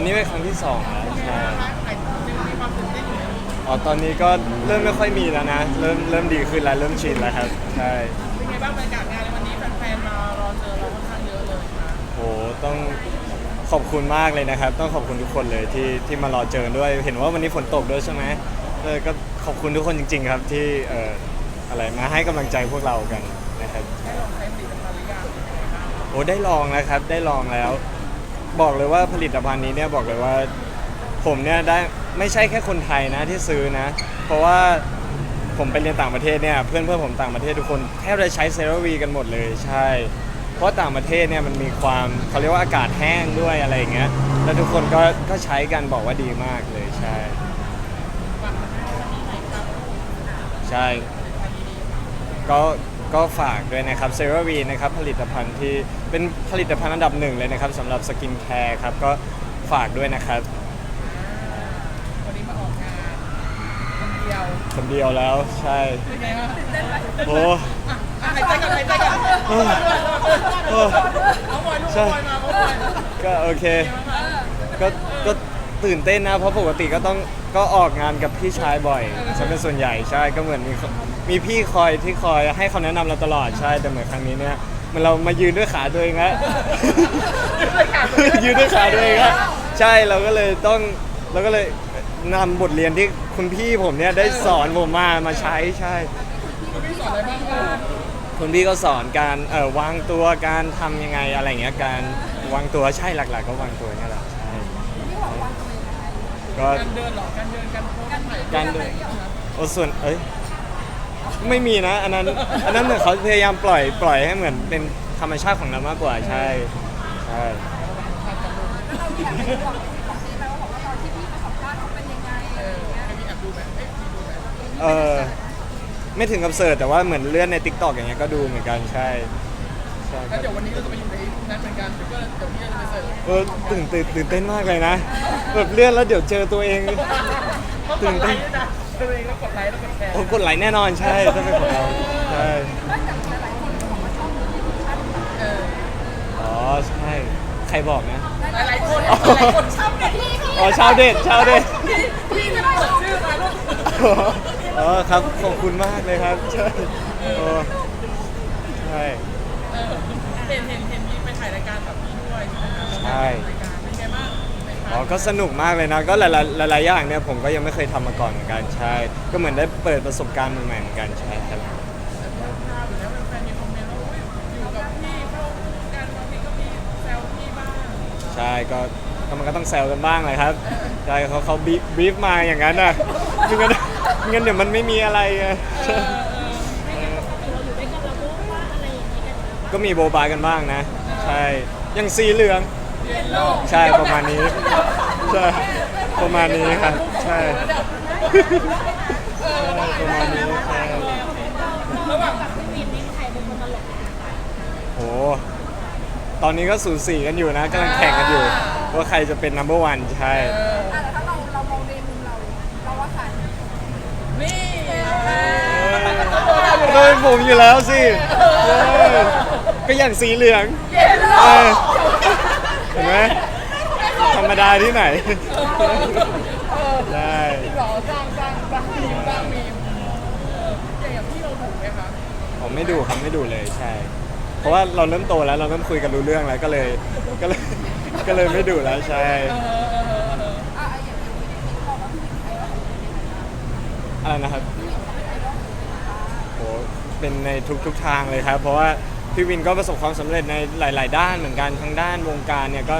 อันนี้เป็นครั้งที่สองแล้วใช่ใครยังมีความตื่นเต้นอยู่ไหมอ๋อตอนนี้ก็เริ่มไม่ค่อยมีแล้วนะ เริ่มเริ่มดีขึ้นแล้วเริ่มชินแล้วครับใช่เป็นไงบ้างบรรยากาศงานในวันนี้แฟนๆมารอเจอเราค่อนข้างเยอะเลยนะโหต้องขอบคุณมากเลยนะครับ ต้องขอบคุณทุกคนเลยที่ที่มารอเจอด้วย เห็นว่าวันนี้ฝนตกด้วยใช่ไหมเลยก็ขอบคุณทุกคนจริง ๆ ครับที่เอ่ออะไรมาให้กำลังใจพวกเรากันนะครับได้ลองใช้ผลิตภัณฑ์หรือยังเป็นไงบ้างโอ้ได้ลองแล้วครับได้ลองแล้ว บอกเลยว่าผลิตภัณฑ์นี้เนี่ยบอกเลยว่า ผมเนี่ยได้ไม่ใช่แค่คนไทยนะที่ซื้อนะ เพราะว่าผมไปเรียนต่างประเทศเนี่ยเพื่อนเพื่อนผมต่างประเทศทุกคนแทบจะใช้เซรั่วีกันหมดเลยใช่ เพราะต่างประเทศเนี่ยมันมีความเขาเรียกว่าอากาศแห้งด้วยอะไรอย่างเงี้ยแล้วทุกคนก็ก็ใช้กันบอกว่าดีมากเลยใช่ ใช่ก็ ก็ฝากด้วยนะครับเซรั่วีนะครับผลิตภัณฑ์ที่เป็นผลิตภัณฑ์อันดับหนึ่งเลยนะครับสำหรับสกินแคร์ครับก็ฝากด้วยนะครับ วันนี้มาออกงานคนเดียวคนเดียวแล้วใช่เป็นไงบ้างโอ้ อะอะหายใจกันหายใจกันเออเออ เอาบอยลูกใช่บอยมาเอาบอยมาก็โอเค ก็ก็ ตื่นเต้นนะ เพราะปกติก็ต้องก็ออกงานกับพี่ชายบ่อยจะเป็นส่วนใหญ่ใช่ก็เหมือนมีมีพี่คอยที่คอยให้คำแนะนำเราตลอดใช่แต่เหมือนครั้งนี้เนี่ยเหมันเรามายืนด้วยขาตัวเองแล้วยืนด้วยขาตัวเองครับใช่เราก็เลยต้องเราก็เลยนำบทเรียนที่คุณพี่ผมเนี่ยได้สอนผมมามาใช้ใช่คุณพี่สอนอะไรบ้างเออคุณพี่ก็สอนการเอ่อวางตัวการทำยังไงอะไรเงี้ยการวางตัวใช่หลัก ๆ ก็วางตัวเนี่ยแหละ ก็การเดินเหรอการเดินการโพสการถ่ายการเดินโอ้ส่วนเอ้ยไม่มีนะ อันนั้นอันนั้นเหมือนเขาพยายามปล่อยปล่อยให้เหมือนเป็นธรรมชาติของเรามากกว่าใช่ใช่เราอยากให้บอกบอกพี่ไหมว่าบอกว่าตอนที่พี่ไปสัมภาษณ์เขาเป็นยังไงอะไรอย่างเงี้ยให้พี่แอบดูไหมเอ๊ะพี่ดูไหมเออไม่ถึงกับเสิร์ชแต่ว่าเหมือนเลื่อนใน t ิ k t o k อย่างเงี้ยก็ดูเหมือนกันใช่ ใช่แล้วคเดี๋รัยวบวันนี้เราจะไปอยู่ในนั้นเหมือนกันเดี๋ยวก็เดี๋ยวพี่จะไปเสิร์ฟเออตื่นตื่นตื่นเต้นมากเลยนะแบบเลื่อนแล้วเดี๋ยวเจอตัวเอง ต้องกดไลค์ด้วยนะตัวเองต้องกดไลค์ต้องกดแชร์ผมกดไลค์แน่นอนใช่ถ้าเป็นของเราใช่นอกจากหลายๆคนก็บอกว่าชอบดูที่ดิชั่นเอออ๋อใช่ใครบอกนะ หลายๆคนหลายๆคนชอบกับพี่พี่อ๋อชาวเด็ดชาวเด็ด พี่ไม่ได้เปิดชื่อมาลูกอ๋อครับขอบคุณมากเลยครับใช่โอ้ใช่เออ เห็นเห็นเห็นมีไปถ่ายรายการกับพี่ด้วยใช่ไหมคะใช่ รายการเป็นไงบ้างเป็นไงอ๋อ ก็สนุกมากเลยนะ ก็หลายๆหลายๆอย่างเนี่ยผมก็ยังไม่เคยทำมาก่อนเหมือนกัน ใช่ ก็เหมือนได้เปิดประสบการณ์ใหม่ๆเหมือนกัน ใช่ครับ ภาพอยู่แล้วแฟนๆมีคอมเมนต์ว่าอุ๊ยอยู่กับพี่เข้าคู่กันบางทีก็มีแซวพี่บ้างใช่ ก็ก็มันก็ต้องแซวกันบ้างเลยครับ ใช่เขาเขาบีบีฟมาอย่างนั้นนะไม่งั้นไม่งั้นเดี๋ยวมันไม่มีอะไรไงใช่ ก็มีโบบายกันบ้างนะ ใช่ยังสีเหลืองเยลโล่ใช่ประมาณนี้ใช่ประมาณนี้ครับใช่ใช่ประมาณนี้ใช่ระหว่างโหตอนนี้ก็สูสีกันอยู่นะกำลังแข่งกันอยู่ ว่าใครจะเป็น number one ใช่เอออะแต่ถ้าเราเรามองในมุมเราเราว่าใครนี่โดยผมอยู่แล้วสิเออ ก็อย่างสีเหลืองเยลโล่เออเห็นไหมธรรมดาที่ไหน ได้หล่อสร้างสร้างสร้างมีมสร้างมีมเอออย่างพี่เราถูกไหมคะผมไม่ดูครับไม่ดูเลยใช่ เพราะว่าเราเริ่มโตแล้วเราเริ่มคุยกันรู้เรื่องแล้วก็เลยก็เลยก็เลยไม่ดูแล้วใช่ เออเออเออเอออะอะอย่างอย่างพี่พี่บอกว่าพี่เป็นใครว่าเขาเป็นยังไงบ้างอะไรนะครับพี่เขาเป็นไอดอลของพี่นะคะโหเป็นในทุกทุกทางเลยครับ เพราะว่า พี่วินก็ประสบความสำเร็จในหลาย ๆ ด้านเหมือนกันทั้งด้านวงการเนี่ยก็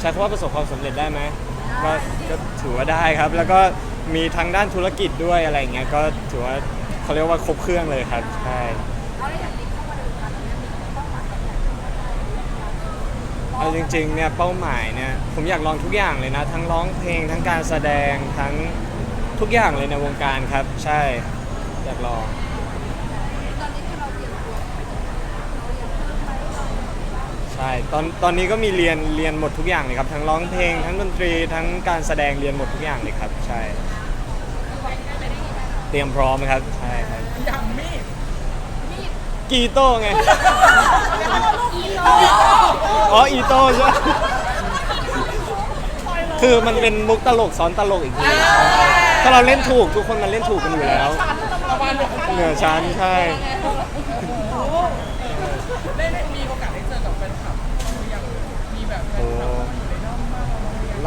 ใช้คำว่าประสบความสำเร็จได้ไหมก็ก็ถือว่าได้ครับ แล้วก็มีทั้งด้านธุรกิจด้วยอะไรเงี้ยก็ถือว่าเขาเรียกว่าครบเครื่องเลยครับใช่เอาจริงๆเนี่ยเป้าหมายเนี่ยผมอยากลองทุกอย่างเลยนะ ทั้งร้องเพลงทั้งการแสดงทั้งทุกอย่างเลยในวงการครับ ใช่อยากลอง ตอนนี้คือเราเตรียมตัวไปจะเรายังเพิ่มไปเรา ใช่ ตอนตอนนี้ก็มีเรียนเรียนหมดทุกอย่างเลยครับ ทั้งร้องเพลง ทั้งดนตรีทั้งการแสดงเรียนหมดทุกอย่างเลยครับใช่ เตรียมพร้อมครับใช่ครับอย่างมีดกีโต้ไงอ๋ออีโต้ใช่คือมันเป็นมุกตลกซ้อนตลกอีกทีถ้าเราเล่นถูกทุกคนมันเล่นถูกกันอยู่แล้วประมาณแบบเหนือชั้นใช่ไ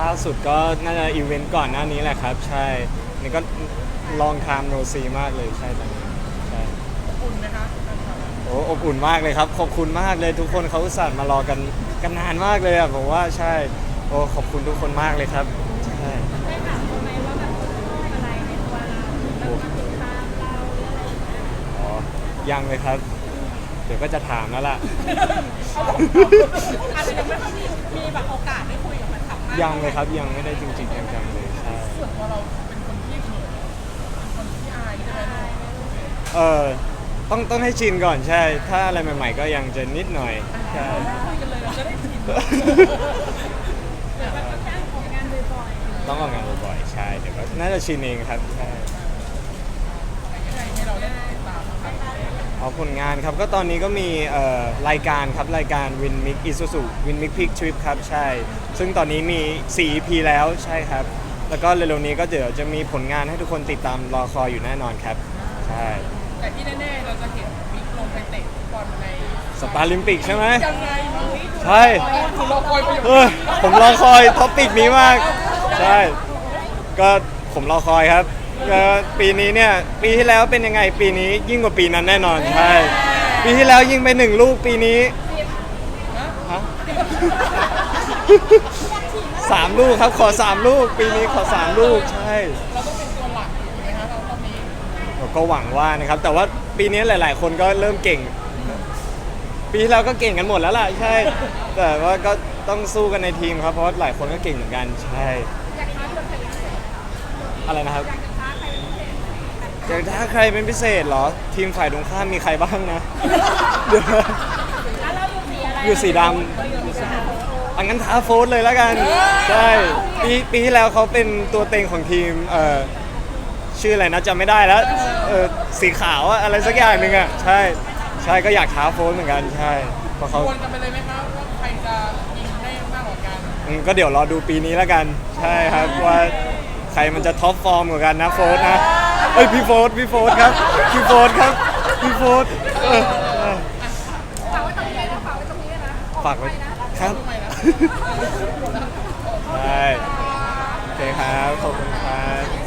ล่าสุดก็น่าจะอีเวนต์ก่อนหน้านี้แหละครับ ใช่ นี่ก็ลองทำโนซีมากเลยใช่ตอนนี้ใช่อุ่นไหมคะแฟนคลับโอ้อบอุ่นมากเลยครับ ขอบคุณมากเลยทุกคนเขาอุตส่าห์มารอกันกันนานมากเลยอะผมว่าใช่ โอ้ขอบคุณทุกคนมากเลยครับใช่ได้ถามเขาไหมว่าแบบเขาชอบอะไรในตัวเราแล้วมาติดตามเราหรืออะไรอย่างเงี้ยอ๋อยังเลยครับ เดี๋ยวก็จะถามแล้วล่ะ อาจจะยังไม่ค่อยมีมีแบบโอกาสได้คุย ยังเลยครับยังไม่ได้จริงๆจังๆเลยใช่ส่วนตัวเราเป็นคนที่เขินเป็นคนที่อายใช่ไหมลูกเออต้องต้องให้ชินก่อนใช่ ถ้าอะไรใหม่ ๆ ก็ยังจะนิดหน่อยใช่คุยกันเลยเราจะได้ชินแบบว่าการออกงานบ่อยๆต้องออกงานบ่อยๆใช่เดี๋ยวก็น่าจะชินเองครับใช่ ยังไงให้เราได้ติดตามครับ เอผลงานครับก็ตอนนี้ก็มีเอ่อรายการครับรายการ Win Mix Isuzu Win Mix Peak Trip ครับใช่ ซึ่งตอนนี้มี 4 EP แล้วใช่ครับ แล้วก็เร็วๆนี้ก็เดี๋ยวจะมีผลงานให้ทุกคนติดตามรอคอยอยู่แน่นอนครับ ใช่แต่ที่แน่ๆ เราจะเห็นมิกลงไปเตะฟุตบอลในสตาร์ลิมปิกใช่ไหม ยังไงมั้งใช่ คุณรอคอยประโยชเออผมรอคอยท็อปิกนี้มาก ใช่ ก็ผมรอคอยครับ ก็ปีนี้เนี่ยปีที่แล้วเป็นยังไงปีนี้ยิ่งกว่าปีนั้นแน่นอนใช่ปีที่แล้วยิงไปหนึ่งลูกปีนี้ฮะสามลูกครับขอสามลูก ปีนี้ขอสามลูกใช่เราต้องเป็นตัวหลักถูกไหมคะเราต้องมีผมก็หวังว่านะครับ แต่ว่าปีนี้หลาย ๆ คนก็เริ่มเก่ง ปีที่แล้วก็เก่งกันหมดแล้วล่ะใช่ แต่ว่าก็ต้องสู้กันในทีมครับเพราะว่าหลายคนก็เก่งเหมือนกันใช่ อะไรนะครับ อยากจะท้าใครเป็นพิเศษอยากถ้าใครเป็นพิเศษเหรอ ทีมฝ่ายตรงข้ามมีใครบ้างนะ เดี๋ยวแล้วเราอยู่สีอะไรอยู่สีดเราอยู่สีดำอังั้นท้าโฟสเลยแล้วกัน ใช่ ปีปีที่แล้วเขาเป็นตัวเต็งของทีมเอ่อชื่ออะไรนะจำไม่ได้แล้วเออสีขาวอะอะไรสักอย่างหนึ่งอะใช่ใช่ก็อยากท้าโฟสเหมือนกันใช่เพราะเขาควรกันไปเลยไหมคะว่าใครจะยิงได้มากกว่ากันอืมก็เดี๋ยวรอดูปีนี้แล้วกัน ใช่ครับว่าใครมันจะท็อปฟอร์มกว่ากันนะโฟสนะ เอ้ยพี่โฟสพี่โฟสครับพี่โฟสครับพี่โฟสเออเออฝากไว้ตรงนี้เลยนะฝากไว้ตรงนี้เลยนะออฝากไว้ไปนะครับทำไมนะใช่โอเคครับขอบคุณครับ